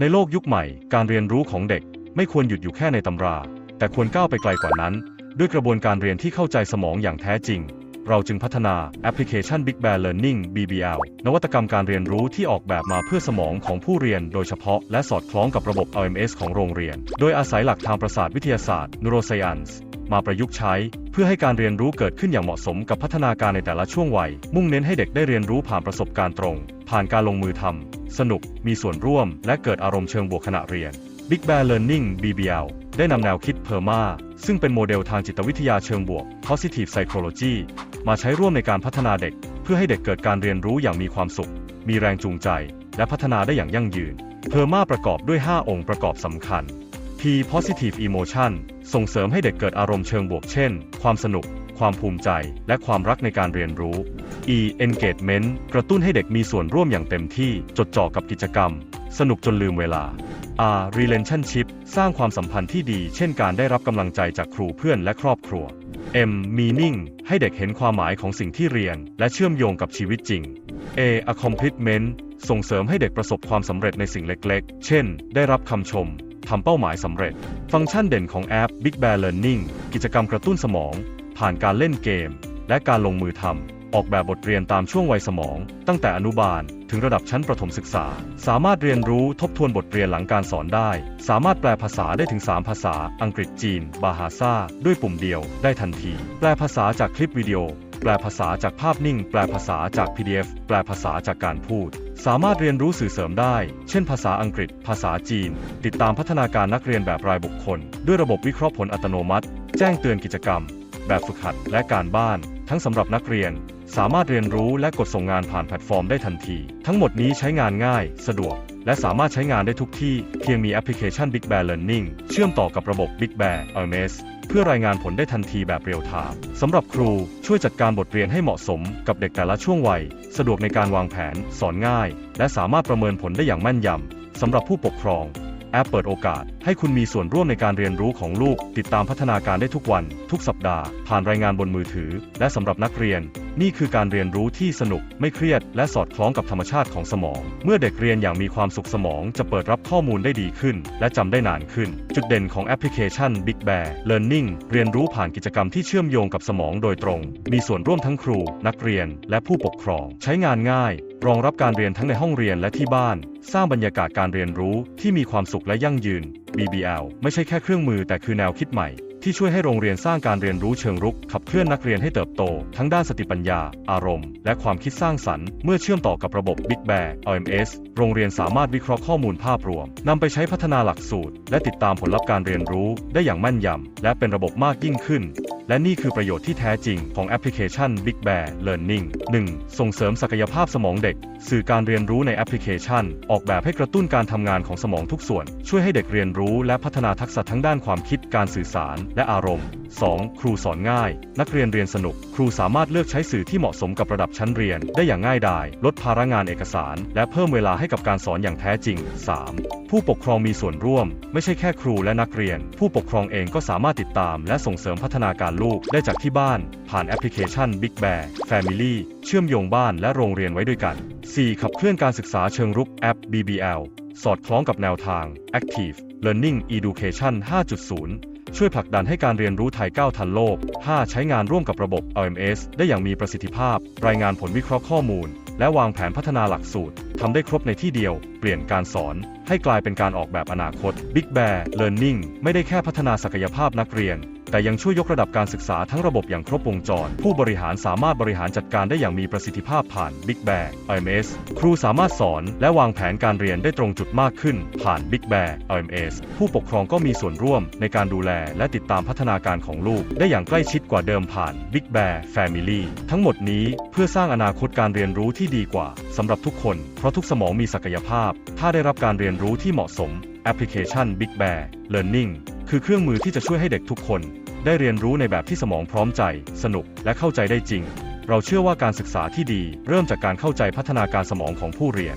ในโลกยุคใหม่ การเรียนรู้ของเด็กไม่ควรหยุดอยู่แค่ในตำรา แต่ควรก้าวไปไกลกว่านั้น ด้วยกระบวนการเรียนที่เข้าใจสมองอย่างแท้จริง เราจึงพัฒนาแอปพลิเคชัน Big Bear Learning BBL นวัตกรรมการเรียนรู้ที่ออกแบบมาเพื่อสมองของผู้เรียนโดยเฉพาะ และสอดคล้องกับระบบ LMS ของโรงเรียน โดยอาศัยหลักทางประสาทวิทยาศาสตร์ Neuroscience มาประยุกต์ใช้ พื่อให้การเรียนรู้เกิดขึ้นอย่างเหมาะสมกับพัฒนาการในแต่ละช่วงวัย มุ่งเน้นให้เด็กได้เรียนรู้ผ่านประสบการณ์ตรง ผ่านการลงมือทำ สนุก มีส่วนร่วม และเกิดอารมณ์เชิงบวกขณะเรียน Big Bear Learning BBL ได้นำแนวคิด PERMA ซึ่งเป็นโมเดลทางจิตวิทยาเชิงบวก Positive Psychology มาใช้ร่วมในการพัฒนาเด็ก เพื่อให้เด็กเกิดการเรียนรู้อย่างมีความสุข มีแรงจูงใจ และพัฒนาได้อย่างยั่งยืน PERMA ประกอบด้วย 5 องค์ประกอบสำคัญ P positive emotion ส่งเสริมให้เด็กเกิดอารมณ์เชิงบวกเช่น ความสนุก ความภูมิใจ และความรักในการเรียนรู้ E engagement กระตุ้นให้เด็กมีส่วนร่วมอย่างเต็มที่ จดจ่อกับกิจกรรม สนุกจนลืมเวลา R relationship สร้างความสัมพันธ์ที่ดี เช่นการได้รับกำลังใจจากครูเพื่อนและครอบครัว M meaning ให้เด็กเห็นความหมายของสิ่งที่เรียน และเชื่อมโยงกับชีวิตจริง A accomplishment ส่งเสริมให้เด็กประสบความสำเร็จในสิ่งเล็กๆ เช่น ได้รับคำชม ทำเป้าหมายสำเร็จ ฟังก์ชันเด่นของแอป Big Bear Learning กิจกรรมกระตุ้นสมอง ผ่านการเล่นเกม และการลงมือทำออกแบบบทเรียนตามช่วงวัยสมอง ตั้งแต่อนุบาล ถึงระดับชั้นประถมศึกษา สามารถเรียนรู้ทบทวนบทเรียนหลังการสอนได้ สามารถแปลภาษาได้ถึง 3 ภาษา อังกฤษจีน บาฮาซาด้วยปุ่มเดียว ได้ทันที แปลภาษาจากคลิปวิดีโอ แปลภาษาจากภาพนิ่ง แปลภาษาจาก PDF แปลภาษาจากการพูด สามารถเรียนรู้สื่อเสริมได้ เช่น ภาษาอังกฤษ ภาษาจีน ติดตามพัฒนาการนักเรียนแบบรายบุคคล ด้วยระบบวิเคราะห์ผลอัตโนมัติ แจ้งเตือนกิจกรรม แบบฝึกหัดและการบ้าน ทั้งสำหรับนักเรียน สามารถเรียนรู้และกดส่งงานผ่านแพลตฟอร์มได้ทันที ทั้งหมดนี้ใช้งานง่าย สะดวก และสามารถใช้งานได้ทุกที่ เพียงมีแอปพลิเคชัน Big Bear Learning เชื่อมต่อกับระบบ Big Bear LMS เพื่อรายงานผลได้ทันทีแบบเรียลไทม์สำหรับครูช่วยจัดการบทเรียนให้เหมาะสมกับเด็กแต่ละช่วงวัย สะดวกในการวางแผน สอนง่าย และสามารถประเมินผลได้อย่างแม่นยำสำหรับผู้ปกครอง แอปเปิดโอกาส ให้คุณมีส่วนร่วมในการเรียนรู้ของลูก ติดตามพัฒนาการได้ทุกวัน ทุกสัปดาห์ ผ่านรายงานบนมือถือ และสำหรับนักเรียน นี่คือการเรียนรู้ที่สนุก ไม่เครียด และสอดคล้องกับธรรมชาติของสมอง เมื่อเด็กเรียนอย่างมีความสุขสมองจะเปิดรับข้อมูลได้ดีขึ้น และจำได้นานขึ้น จุดเด่นของแอปพลิเคชัน Big Bear Learning เรียนรู้ผ่านกิจกรรมที่เชื่อมโยงกับสมองโดยตรง มีส่วนร่วมทั้งครู นักเรียน และผู้ปกครอง ใช้งานง่าย รองรับการเรียนทั้งในห้องเรียนและที่บ้าน สร้างบรรยากาศการเรียนรู้ที่มีความสุขและยั่งยืน BBL ไม่ใช่แค่เครื่องมือแต่คือแนวคิดใหม่ ที่ช่วยให้โรงเรียนสร้างการเรียนรู้เชิงรุก ขับเคลื่อนนักเรียนให้เติบโต ทั้งด้านสติปัญญา อารมณ์ และความคิดสร้างสรรค์เมื่อเชื่อมต่อกับระบบ Big Bear LMS โรงเรียนสามารถวิเคราะห์ข้อมูลภาพรวมนำไปใช้พัฒนาหลักสูตร และติดตามผลลัพธ์การเรียนรู้ได้อย่างแม่นยำและเป็นระบบมากยิ่งขึ้น และนี่คือประโยชน์ที่แท้จริงของแอปพลิเคชัน Big Bear Learning 1. ส่งเสริมศักยภาพสมองเด็ก สื่อการเรียนรู้ในแอปพลิเคชัน ออกแบบให้กระตุ้นการทำงานของสมองทุกส่วน ช่วยให้เด็กเรียนรู้และพัฒนาทักษะทั้งด้านความคิดการสื่อสารและอารมณ์ 2. ครูสอนง่าย นักเรียนเรียนสนุก ครูสามารถเลือกใช้สื่อที่เหมาะสมกับระดับชั้นเรียน ได้อย่างง่ายดาย ลดภาระงานเอกสาร และเพิ่มเวลาให้กับการสอนอย่างแท้จริง 3. ผู้ปกครองมีส่วนร่วม ไม่ใช่แค่ครูและนักเรียน ผู้ปกครองเองก็สามารถติดตาม และส่งเสริมพัฒนาการลูกได้จากที่บ้าน ผ่านแอปพลิเคชัน Big Bear Family เชื่อมโยงบ้านและโรงเรียนไว้ด้วยกัน 4. ขับเคลื่อนการศึกษาเชิงรุกแอป BBL สอดคล้องกับแนวทาง Active Learning Education 5.0 ช่วยผลักดันให้การเรียนรู้ไทยก้าวทันโลก 5. ใช้งานร่วมกับระบบ LMS ได้อย่างมีประสิทธิภาพ รายงานผลวิเคราะห์ข้อมูล และวางแผนพัฒนาหลักสูตรทำได้ครบในที่เดียว เปลี่ยนการสอน ให้กลายเป็นการออกแบบอนาคต Big Bear Learning ไม่ได้แค่พัฒนาศักยภาพนักเรียน แต่ยังช่วยยกระดับการศึกษาทั้งระบบอย่างครบวงจร ผู้บริหารสามารถบริหารจัดการได้อย่างมีประสิทธิภาพผ่าน Big Bear LMS ครูสามารถสอนและวางแผนการเรียนได้ตรงจุดมากขึ้น ผ่าน Big Bear LMS ผู้ปกครองก็มีส่วนร่วมในการดูแลและติดตามพัฒนาการของลูก ได้อย่างใกล้ชิดกว่าเดิมผ่าน Big Bear Family ทั้งหมดนี้เพื่อสร้างอนาคตการเรียนรู้ที่ดีกว่าสำหรับทุกคน เพราะทุกสมองมีศักยภาพ ถ้าได้รับการเรียนรู้ที่เหมาะสมแอปพลิเคชัน Big Bear Learning คือเครื่องมือที่จะช่วยให้เด็กทุกคน ได้เรียนรู้ในแบบที่สมองพร้อมใจ สนุกและเข้าใจได้จริง เราเชื่อว่าการศึกษาที่ดี เริ่มจากการเข้าใจพัฒนาการสมองของผู้เรียน